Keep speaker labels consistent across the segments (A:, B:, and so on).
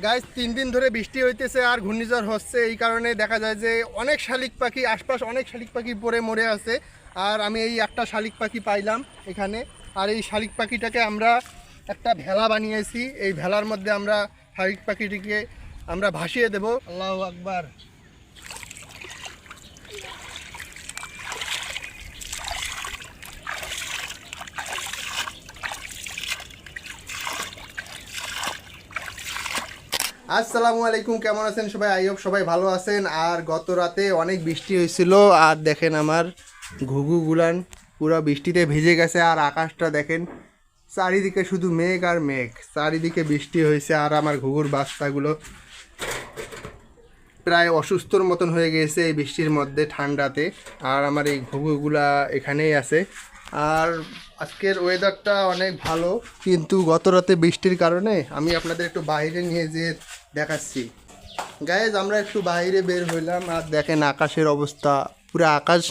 A: Guys তিন দিন ধরে বৃষ্টি হইতেছে আর ঘূর্ণিঝড় হচ্ছে। এই কারণে দেখা যায় যে অনেক শালিক পাখি, আশপাশ অনেক শালিক পাখি পরে মরে আছে। আর আমি এই একটা শালিক পাখি পাইলাম এখানে। আর এই শালিক পাখিটাকে আমরা একটা ভেলা বানিয়েছি। এই ভেলার মধ্যে আমরা শালিক পাখিটিকে আমরা ভাসিয়ে দেব। আল্লাহ আকবার। আসসালামু আলাইকুম, কেমন আছেন সবাই? আই সবাই ভালো আছেন। আর গত রাতে অনেক বৃষ্টি হয়েছিল, আর দেখেন আমার ঘুঘু গুলান পুরো বৃষ্টিতে ভিজে গেছে, আর আকাশটা দেখেন, চারিদিকে শুধু মেঘ আর মেঘ। চারিদিকে বৃষ্টি হয়েছে, আর আমার ঘুঘুর বাচ্চাগুলো প্রায় অসুস্থর মতন হয়ে গেছে এই বৃষ্টির মধ্যে ঠান্ডাতে। আর আমার এই ঘুঘুগুলা এখানেই আছে। আর আজকের ওয়েদারটা অনেক ভালো, কিন্তু গত রাতে বৃষ্টির কারণে আমি আপনাদের একটু বাইরে নিয়ে যেয়ে দেখাচ্ছি। গায়েজ আমরা একটু বাইরে বের হইলাম আর দেখেন আকাশের অবস্থা। পুরো আকাশ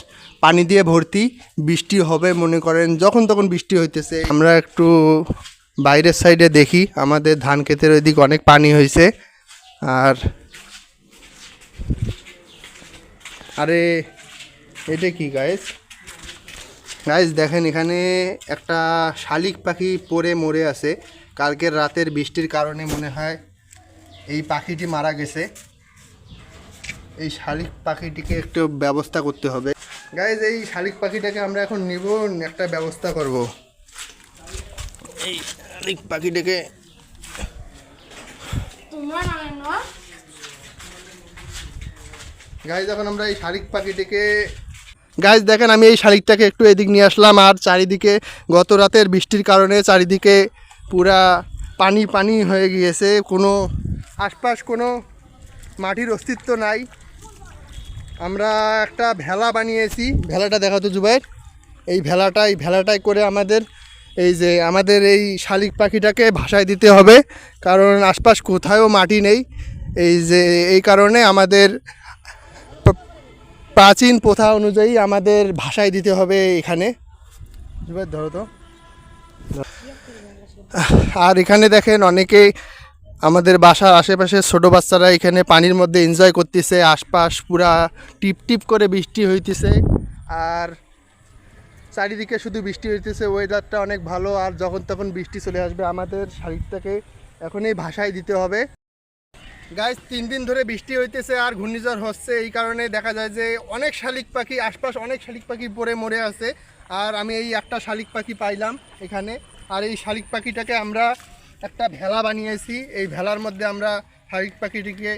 A: পানি দিয়ে ভর্তি, বৃষ্টি হবে মনে করেন, যখন তখন বৃষ্টি হইতেছে। আমরা একটু বাইরের সাইডে দেখি, আমাদের ধান ক্ষেতের ওইদিকে অনেক পানি হয়েছে আর আরে, এটা কি গাইস গাইস দেখেন এখানে একটা শালিক পাখি পড়ে মরে আছে। কালকের রাতের বৃষ্টির কারণে মনে হয় এই পাখিটি মারা গেছে। এই শালিক পাখিটিকে একটু ব্যবস্থা করতে হবে। গাইজ এই শালিক পাখিটাকে আমরা এখন নিব একটা ব্যবস্থা করব। এই শালিক পাখিটাকে গাইজ এখন আমরা এই শালিক পাখিটিকে গাইজ দেখেন আমি এই শালিকটাকে একটু এদিক নিয়ে আসলাম আর চারিদিকে গত রাতের বৃষ্টির কারণে চারিদিকে পুরা পানি পানি হয়ে গিয়েছে, কোনো আশপাশ কোনো মাটির অস্তিত্ব নাই। আমরা একটা ভেলা বানিয়েছি। ভেলাটা দেখাতো জুবাইর, এই ভেলাটা এই ভেলাটাই করে আমাদের এই যে আমাদের এই শালিক পাখিটাকে ভাসায় দিতে হবে, কারণ আশপাশ কোথাও মাটি নেই। এই যে, এই কারণে আমাদের প্রাচীন প্রথা অনুযায়ী আমাদের ভাষায় দিতে হবে এখানে। ধরো তো। আর এখানে দেখেন অনেকে আমাদের বাসার আশেপাশে ছোটো বাচ্চারা এখানে পানির মধ্যে এনজয় করতেছে, আশপাশ পুরা টিপ টিপ করে বৃষ্টি হইতেছে। আর চারিদিকে শুধু বৃষ্টি হইতেছে ওয়েদারটা অনেক ভালো, আর যখন তখন বৃষ্টি চলে আসবে আমাদের শাড়িটাকে এখনই ভাষায় দিতে হবে। গাইজ তিন দিন ধরে বৃষ্টি হইতেছে আর ঘূর্ণিঝড় হচ্ছে, এই কারণে দেখা যায় যে অনেক শালিক পাখি, আশপাশ অনেক শালিক পাখি পরে মরে আছে। আর আমি এই একটা শালিক পাখি পাইলাম এখানে। আর এই শালিক পাখিটাকে আমরা একটা ভেলা বানিয়েছি। এই ভেলার মধ্যে আমরা শালিক পাখিটিকে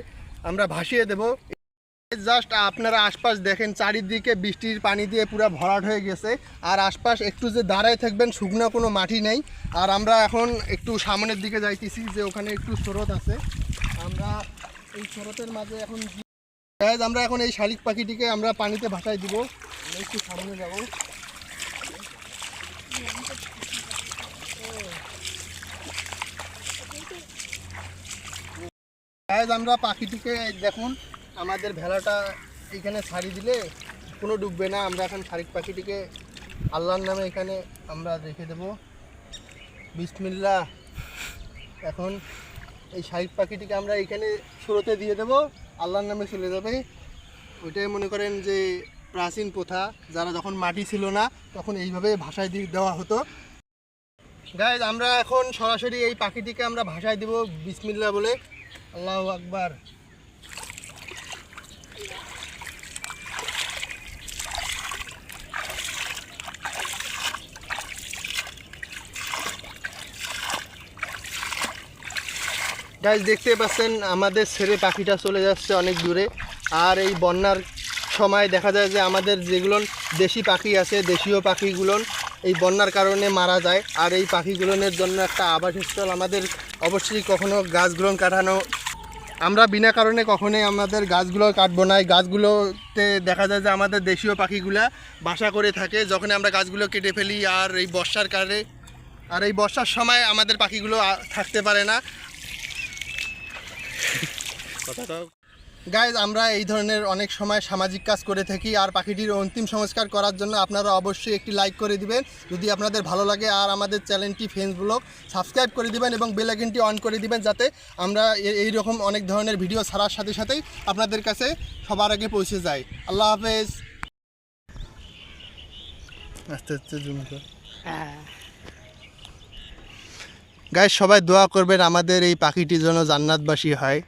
A: আমরা ভাসিয়ে দেব। জাস্ট আপনারা আশপাশ দেখেন, চারিদিকে বৃষ্টির পানি দিয়ে পুরো ভরাট হয়ে গেছে। আর আশপাশ একটু যে দাঁড়ায় থাকবেন, শুকনো কোনো মাটি নেই। আর আমরা এখন একটু সামনের দিকে যাইতেছি, যে ওখানে একটু স্রোত আছে। আমরা এই স্রোতের মাঝে এখন আমরা এখন এই শালিক পাখিটিকে আমরা পানিতে ভাসাই দিব। একটু সামনে যাব। Guys, আমরা পাখিটিকে দেখুন আমাদের ভেলাটা এখানে ছাড়ি দিলে কোনো ডুববে না। আমরা এখন শালিক পাখিটিকে আল্লাহর নামে এখানে আমরা রেখে দেব। বিসমিল্লাহ। এখন এই শালিক পাখিটিকে আমরা এখানে স্রোতে দিয়ে দেব। আল্লাহর নামে চলে যাবে। ওইটাই মনে করেন যে প্রাচীন প্রথা। যারা যখন মাটি ছিল না তখন এইভাবে ভাষায় দিয়ে দেওয়া হতো। গাইজ আমরা এখন সরাসরি এই পাখিটিকে আমরা ভাষায় দিব বিসমিল্লা বলে। আল্লাহ আকবার। গাইজ দেখতে পাচ্ছেন, আমাদের ছেড়ে পাখিটা চলে যাচ্ছে অনেক দূরে। আর এই বন্যার সময় দেখা যায় যে আমাদের যেগুলো দেশি পাখি আছে, দেশীয় পাখিগুলো, এই বন্যার কারণে মারা যায়। আর এই পাখিগুলোর জন্য একটা আবাসস্থল আমাদের অবশ্যই কখনো গাছগুলো কাটানো। আমরা বিনা কারণে কখনোই আমাদের গাছগুলো কাটবো না। গাছগুলোতে দেখা যায় যে আমাদের দেশীয় পাখিগুলা বাসা করে থাকে। যখন আমরা গাছগুলো কেটে ফেলি আর এই বর্ষার কারণে আর এই বর্ষার সময় আমাদের পাখিগুলো থাকতে পারে না। কথাটা গাইজ আমরা এই ধরনের অনেক সময় সামাজিক কাজ করে থাকি আর পাখিটির অন্তিম সংস্কার করার জন্য আপনারা অবশ্যই একটি লাইক করে দিবেন। যদি আপনাদের ভালো লাগে আর আমাদের চ্যানেলটি ফেসবুক সাবস্ক্রাইব করে দিবেন এবং বেল অন করে দিবেন যাতে আমরা এই রকম অনেক ধরনের ভিডিও ছাড়ার সাথে সাথেই আপনাদের কাছে সবার আগে পৌঁছে যায়। আল্লাহ হাফেজ। আস্তে আস্তে জুম গাইজ সবাই দোয়া করবেন আমাদের এই পাখিটি যেন জান্নাতবাসী হয়।